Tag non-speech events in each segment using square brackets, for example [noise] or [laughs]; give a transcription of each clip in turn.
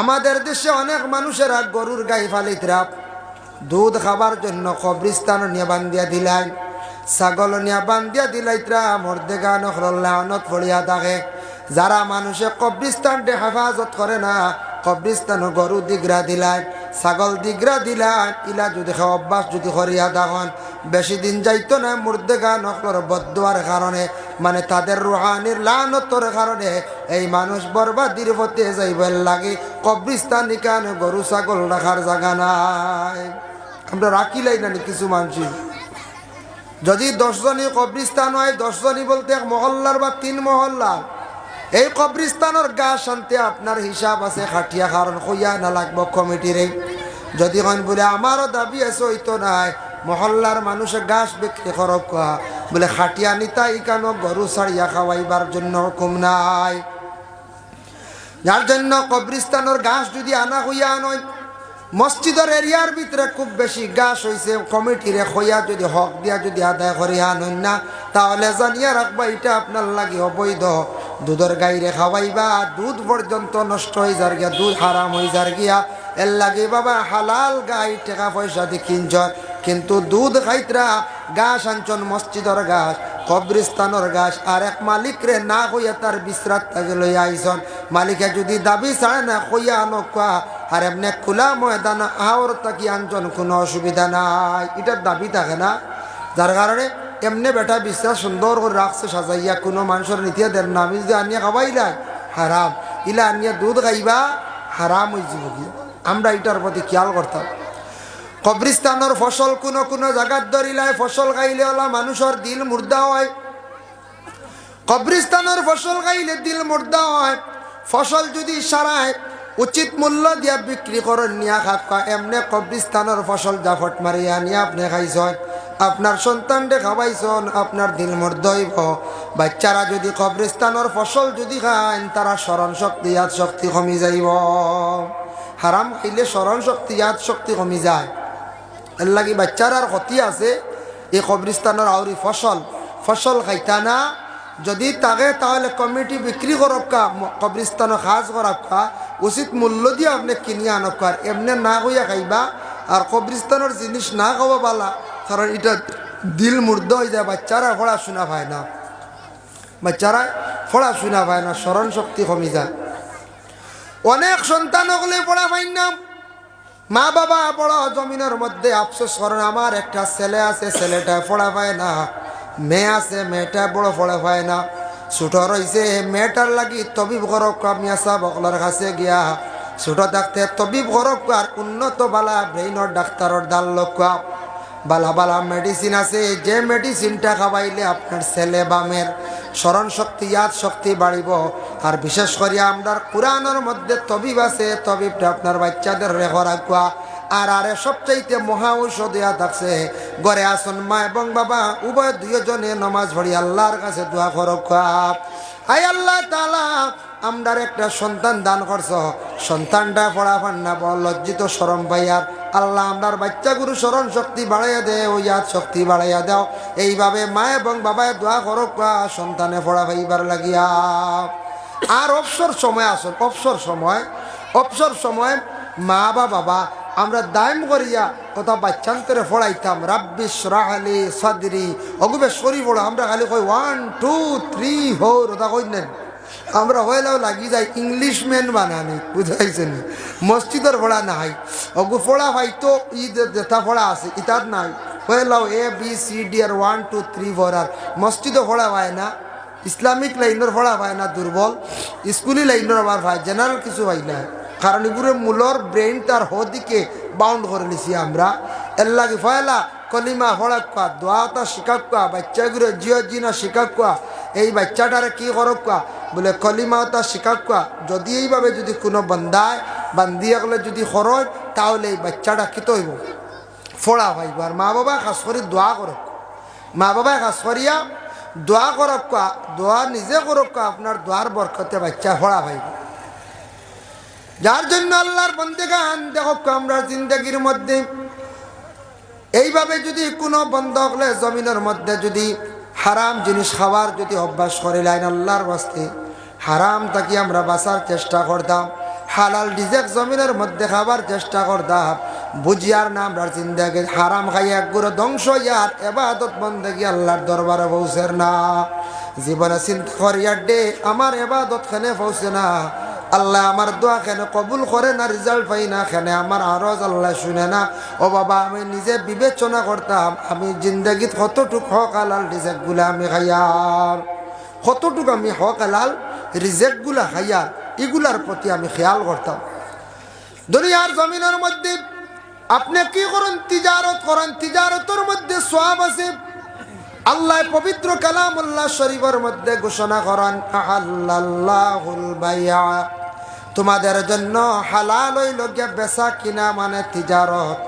আমাদের দেশে অনেক মানুষেরা গরুর গাই ফালিতরা দুধ খাবার জন্য কবরিস্তান নিয়ে বান্ধিয়া দিলাই, ছাগল নিয়ে বান্ধিয়া দিলাইত্রা মর্দে গান লানত পড়িয়া থাকে যারা মানুষে কবরিস্তানটে হেফাজত করে না কবরিস্তান গরু দিগরা দিলাই, ছাগল দিগরা দিলাই, ইলা যদি অভ্যাস যদি করিয়া দেখুন বেশি দিন যাইতো না মুর্দে গান বদুয়ার কারণে মানে তাদের রুহানির লানতর কারণে এই মানুষ বরবাদির হতে যাইবার লাগে। কবরিস্তান নিকান গরু, ছাগল রাখার জায়গা নাই। আমরা রাখিলাই না কিছু মানুষ যদি দশজনী কবরিস্তান হয় দশজনী বলতে এক মহল্লার বা তিন মহল্লার। এই কবরিস্তানের গা শান্তি আপনার হিসাব আছে, খাটিয়া কারণ কইয়া না লাগবো কমিটিরে। যদি কন বলে, আমারও দাবি আছে ওইতো নাই। মহল্লার মানুষে গাছ বিক্রি করক কোয়া বলে, খাটিয়া নিতা ইকানো গরু ছাড়িয়া খাওয়াইবার জন্য হুকুম নাই। যার জন্য কবরিস্তানের গাছ যদি আনা হইয়া নয় মসজিদের এরিয়ার ভিতরে খুব বেশি গাছ হয়েছে কমিটিরে হইয়া যদি হক দিয়া যদি আদায় করি আনন না, তাহলে জানিয়া রাখবা এটা আপনার লাগে অবৈধ। দুধের গাইরে খাওয়াইবা, দুধ পর্যন্ত নষ্ট হয়ে যার গিয়া, দুধ হারাম হয়ে যার গিয়া, এর লাগে বাবা হালাল গাই টাকা পয়সা দিয়ে কিনছন কিন্তু দুধ খাইতরা গাছ আনছন মসজিদের গাছ কবরিস্তানের গাছ, আর এক মালিক রে না হইয়া তার বিশ্রাত তাকে লইয়া আইসন। মালিকে যদি দাবি ছাড়ে না, হইয়া আনো কোয়া আর এমনি খোলা ময়দান, আওর তাকি আনজন কোনো অসুবিধা নাই। এটার দাবি থাকে না। যার কারণে এমনি বেটা বিশ্বাস সুন্দর করে রাখছে, সাজাইয়া কোনো মানুষের নীতিয়া দেন না। আমি যদি আনিয়া খাবাইলাই হারাম। ইলা আনিয়া দুধ খাইবা, হারাম হয়ে যাব আমরা এটার প্রতি খেয়াল করতাম। কবরিস্তানের ফসল কোনো কোনো জায়গার ধরিলাই ফসল খাইলে ওলা মানুষের দিল মুর্দা হয়। কবরিস্তানের ফসল খাইলে দিল মুর্দা হয়। ফসল যদি সারায় উচিত মূল্য দিয়া বিক্রি করেন নিয়া খাকা এমনি কবরিস্তানের ফসল জাফট মারিয়া নিয়ে আপনি খাইছেন। আপনার সন্তানকে খাওয়াইছন, আপনার দিল মর্দইব বাচ্চারা যদি কবরিস্তানের ফসল যদি খান তারা স্মরণ শক্তি ইয়াদ শক্তি কমি যাইব। হারাম খাইলে স্মরণ শক্তি ইয়াদ শক্তি কমি যায়। এর লাগি বাচ্চারার ক্ষতি আছে। এই কবরিস্তানের আউরি ফসল ফসল খাইতা না যদি তাকে তাহলে কমিটি বিক্রি করক্কা কবরিস্তানে সাজ করাক্কা উচিত মূল্য দিয়ে আপনি কিনি আনকার এমনি না হইয়া খাইবা আর কবরিস্তানের জিনিস না খাওয়া পালা কারণ এটা দিল মুর্দ হয়ে যায় বাচ্চারা পড়াশোনা পায় না। বাচ্চারা পড়াশোনা পায় না, স্মরণ শক্তি কমি যায়। অনেক সন্তান হলে পড়া পাই না মা বাবা বড় জমিনের মধ্যে আফসোস করেন, আমার একটা ছেলে আছে, ছেলেটা পড়া পায় না, মেয়ে আছে, মেয়েটা বড় পড়া পায় না। ছোট রয়েছে মেয়েটার লাগি তবিব মিয়া সাহ বকলার কাছে গিয়া ছোট থাকতে তবিব ঘরক আর উন্নত বালা ব্রেইনের ডাক্তারের ডাল লোকা বালা বালা মেডিসিন আছে, যে মেডিসিনটা খাবাইলে আপনার ছেলে বামের স্মরণ শক্তি, ইয়াদ শক্তি বাড়িব। আর বিশেষ করে আমরা কোরআনের মধ্যে তবিব আছে, তবিবটা আপনার বাচ্চাদের রেখ রাখবা। আর আরে সবচাইতে মহা ঔষধ ইয়া থাকছে গড়ে আসন মা এবং বাবা, উভয় দুইজনে নমাজ ভরি আল্লাহর কাছে দোয়া করক আই আল্লাহ তালা আমরার একটা সন্তান দান করছ। সন্তানটা পড়া পান না বড় লজ্জিত সরম পাইয়ার। আল্লাহ আমরার বাচ্চাগুরু স্মরণ শক্তি বাড়াইয়া দে, ও ইয়াদ শক্তি বাড়াইয়া দাও। এইভাবে মা এবং বাবায় দোয়া করক সন্তানে পড়া পাইবার লাগিয়া। আর অবসর সময় আসল অবসর সময় অবসর সময় মা বা বাবা, আমরা দায়ম করিয়া কোথাও বাচ্চান্তরে পড়াইতাম রাব্বিস রাহালি সাদরি। অগুবে সরি পড়ো আমরা খালি কই ওয়ান টু থ্রি ফোর ওটা কই নেন? আমরা হইলেও লাগি যাই ইংলিশ ম্যান বানানি, বুঝাইছেন? মসজিদের পড়া নাই। অগু পড়া হয়তো ই যেটা পড়া আছে, ইতার নাই। হইলেও এ বি সি ডি আর ওয়ান টু থ্রি ফোর আর মসজিদও পড়া হয় না, ইসলামিক লাইনের পড়া হয় না, দুর্বল। স্কুলি লাইনের আবার ভাই জেনারেল কিছু হয় না কারণ এগুলো মূলর ব্রেইন তার হদিকে বাউন্ড করে নিছি আমরা। এর লাগে ফয়লা, কলিমা হড়াক কোয়া দোয়াটা শিকাক কোয়া বাচ্চাগুলো জিও জিনা শিকাক কোয়া এই বাচ্চাটারে কি করক কোয়া বলে শিকাক কোয়া যদি এইভাবে যদি কোনো বান্দায় বান্দিয়ে গেলে যদি খরচ তাহলে এই বাচ্চাটা কি তৈব ফোড়া ভাইব আর মা বাবা খাস করে দোয়া করক মা বাবা খাস করিয়া দোয়া করক কোয়া দোয়া নিজে করক কোয়া আপনার দোয়ার বরকতে বাচ্চা ফোড়া ভাইব যার জন্য আল্লাহর বন্দে গান দেখো আমরা জিন্দগির মধ্যে। এইভাবে যদি কোনো বন্ধ হলে জমিনের মধ্যে যদি হারাম জিনিস খাওয়ার যদি অভ্যাস করে লাইন আল্লাহর বাস্তে হারাম তাকে আমরা বাঁচার চেষ্টা করতাম, হালাল ডিজেক জমিনের মধ্যে খাবার চেষ্টা করতাম, বুঝিয়ার না আমরা জিন্দাকে হারাম খাই এক গুঁড়ো ধ্বংস ইয়ার এবাদত বন্দেগি আল্লাহর দরবারে পৌঁছের না। জীবনে চিন্তা করিয়ার ডে আমার এবাদত খানে পৌঁছে না? আল্লাহ আমার দোয়া কেন কবুল করে না রেজাল্ট পাই না কেন? আমার আরজ আল্লাহ শুনে না। ও বাবা, আমি নিজে বিবেচনা করতাম, আমি জিন্দগিত কতটুক হক আলাল রিজেক্টগুলো আমি খাইয়ার কতটুক আমি হক আলাল রিজেক্টগুলো খাইয়ার এগুলার প্রতি আমি খেয়াল করতাম। দুনিয়ার জমিনের মধ্যে আপনি কি করেন? তিজারত করেন। তিজারতের মধ্যে সোয়াব আছে। আল্লাহ পবিত্র কালামুল্লাহ শরীফের মধ্যে ঘোষণা করেন আল্লাহুল বাইয়া। তোমাদের জন্য হালাল হইল গিয়া বেচা কিনা মানে তিজারত।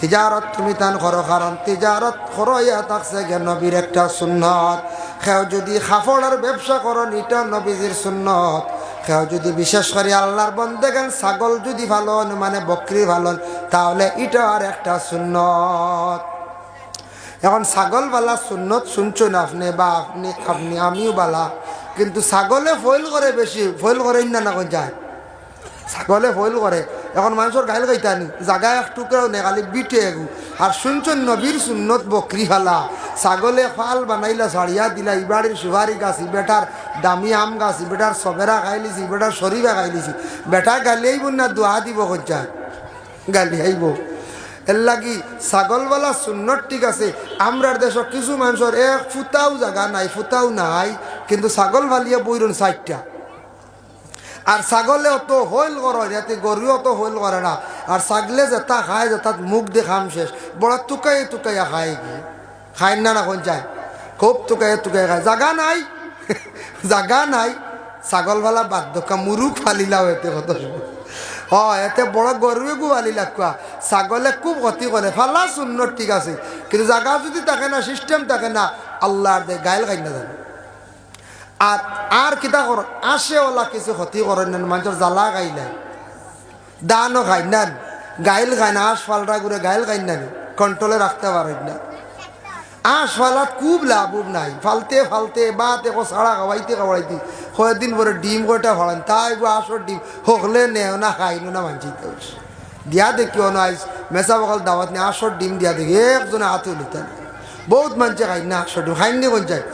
তিজারত তুমি তান করো, কারণ তিজারত করইয়া থাকছে গে নবীর একটা সুন্নত। সেও যদি খাফড়ের ব্যবসা করন এটা নবীজির সুন্নত। কেউ যদি বিশেষ করে আল্লাহর বন্ধে গেন ছাগল যদি ভালন মানে বকরি ভালন তাহলে এটা আর একটা সুন্নত। এখন ছাগল বালা সুন্নত শুনছেন আপনি বা আপনি আপনি, আমিও বালা। কিন্তু ছাগলে ফইল করে বেশি ফইল করে না না যায়? ছাগলে ফইল করে এখন মানুষের গাইল গাইতানি জাগা এক টুকরাও নে খালি বিটে এগু আর শুনছেন নবীর সুন্নত বকরি ফালা ছাগলে ফাল বানাইলা ছাড়িয়া দিলা ইবাড়ির সুপারি গাছ বেটার দামি আম গাছ বেটার সবেরা খাইলিছি বেটার শরীফা খাইলিছি বেটা গালিয়েই না দোয়া দিব যায় গালি আইব এর লাগি ছাগলওয়ালা সুন্নত ঠিক আছে আমরার দেশত কিছু মানুষের এক ফুটাও জাগা নাই, ফুটাও নাই, কিন্তু ছাগল ভালিয়ে বইরন চারটা আর ছাগলে অত হইল করে যাতে গরু অত হইল করে না। আর ছাগলে যেটা খায় যে যেটা মুখ দিয়ে খাম শেষ। বড় টুকাই টুকাইয়া খায় গিয়ে খায় না না কোন যায়? খুব টুকাই টুকাই খায়। জাগা নাই। [laughs] জাগা নাই। ছাগল ফালা বাদ দোকা মুরুখ ফালিলাও এতে কত হ এতে বড় গরুয়ে গু ফালিলা কোয়া ছাগলে খুব ক্ষতি করে ফালা শূন্য ঠিক আছে। কিন্তু জাগা যদি থাকে না সিস্টেম থাকে না আল্লাহর দে, গাইল খাই না জানে আর আর কিতা কর, আসে ওলা কিছু ক্ষতি করেন মানুষের জ্বালা গাইলেন দানও খাই না গাইল খাই না আশ ফালটা ঘুরে গাইল খাই না কন্ট্রোলে রাখতে পারেন না আশ ফালাত খুব লাভ নাই, ফালতে ফালতে বা দেখো সাড়া খাওয়াইতে খাওয়াইতে কয়েকদিন পরে ডিম কয়টা ফলান তাই গো ডিম, হকলে নেও না খাই না মানছিতে দিয়া দেখিও না আইস মেসা বকাল দাওয়াত নিয়ে আসর ডিম দিয়া দেখি একজনে হাতে লিতেন বহুত মানুষে খাই না আসর ডিম খাইনি যায়?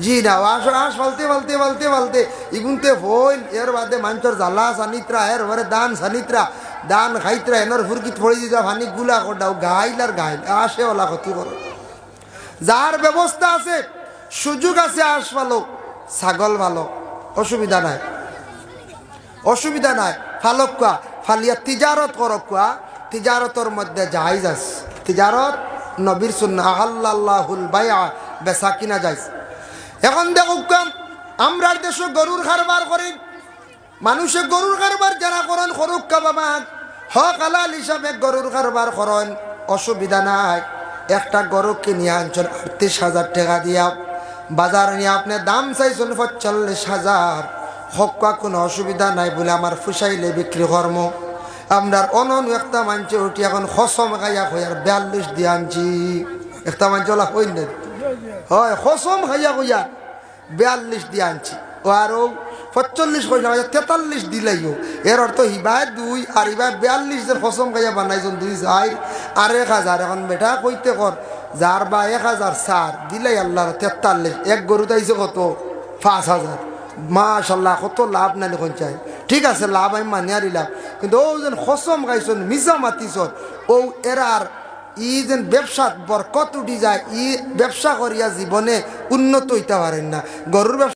জি না, আস আস ফালতে ফালতে ফালতে ফালতে ইগুনতে হইল এর বাদে মানুষের জ্বালা সানিত্রা, এর ঘরে দান, সানিত্রা। দান খাইত্রা, এনর ফুরকিত পড়ে দিতা ভানি গুলা কটাও গাইল আর গাইল। আসে ওলা ক্ষতি করো। যার ব্যবস্থা আছে, সুযোগ আছে, আস ভালো, ছাগল ভালো, অসুবিধা নাই। অসুবিধা নাই, ফালক কোয়া, ফালিয়া তিজারত করক কোয়া। তিজারতর মধ্যে জাহাজ আছে। তিজারত নবীর সুন্না আল্লাহুল বায়া বেচা কিনা যাইছে এখন দেখো কাম, আমরা দেশ গরুর কারবার করি। মানুষে গরুর কারবার যারা করেন সরুক বাবা। হক আলাল হিসাবে গরুর কারবার করেন, অসুবিধা নাই। একটা গরু কিনিয়া আনছেন আটত্রিশ হাজার টাকা দিয়া। বাজার নিয়ে আপনি দাম চাইছেন পঁয়তাল্লিশ হাজার। হকা কোনো অসুবিধা নাই বলে আমার ফুসাইলে বিক্রি কর্ম। আপনার অনন একটা মানছে উঠি এখন খসম খাইয়া হইয়ার বিয়াল্লিশ দিয়ে আনছি। একটা মানছে ওলা হই না হয়, খসম খাইয়া কইয়া বিয়াল্লিশ দিয়ে আনছি। ও আরও পঁচল্লিশ পয়সা তেতাল্লিশ দিলাইও। এর অর্থ হিবায় দুই, আর হিবায় বিয়াল্লিশ যে ফসম খাইয়া বানাইছেন দুই চাই আর এক হাজার। এখন বেটা কইতে কর, যার বা এক হাজার চার দিলাই আল্লাহর তেতাল্লিশ, এক গরু তাইছে কত? পাঁচ হাজার। মাশাল্লাহ, কত লাভ নাই দেখুন চাই। ঠিক আছে, লাভ আমি মানিয়া দিলাম কিন্তু ও যেন খসম গাইছন মিজা মাতিছন, ও এরার ই যেন ব্যবসাত বরকত উঠি যায়, ই ব্যবসা করিয়া জীবনে উন্নত হইতে পারেন না। গরুর ব্যবসা